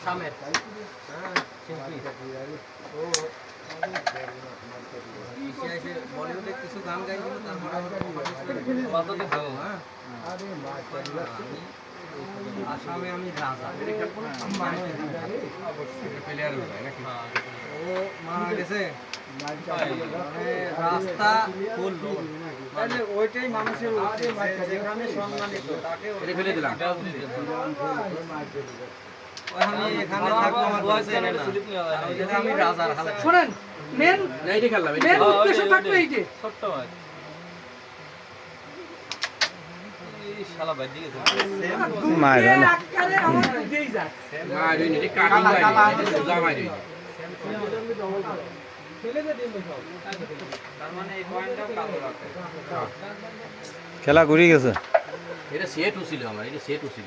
আসামের বলিউডে কিছু গান গাইছিল আসামে আমি রাজা ও মারা গেছে রাস্তা তাহলে ওইটাই মানুষের যেখানে সম্মানিত তাকে ফেলে দিলাম শোনেন মেন উদ্দেশ্য থাকবে এই যে ছোট্ট খেলা ঘুরে গেছে। এটা সেট ছিল আমার এটা সেট ছিল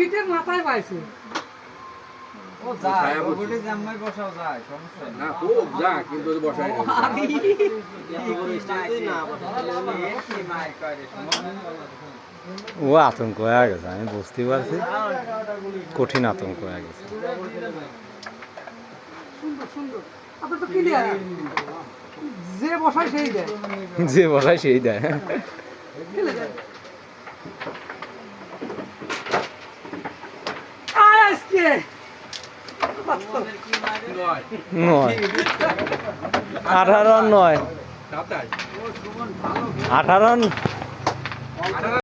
বিটের মাথায় পাইছে ও যায় ওগুলি জামাই বসাও যায় সমস্যা না হোক যা কিন্তু বসাই না ও আতঙ্ক হয়ে গেছে আমি বুঝতে পারছি। কঠিন আতঙ্ক হয়ে গেছে। সুন্দর সুন্দর। আপনার তো ক্লিয়ার যে বসায় সেই দেয়। যে বসায় সেই দেয়। নয়। আঠারো নয়। আঠারো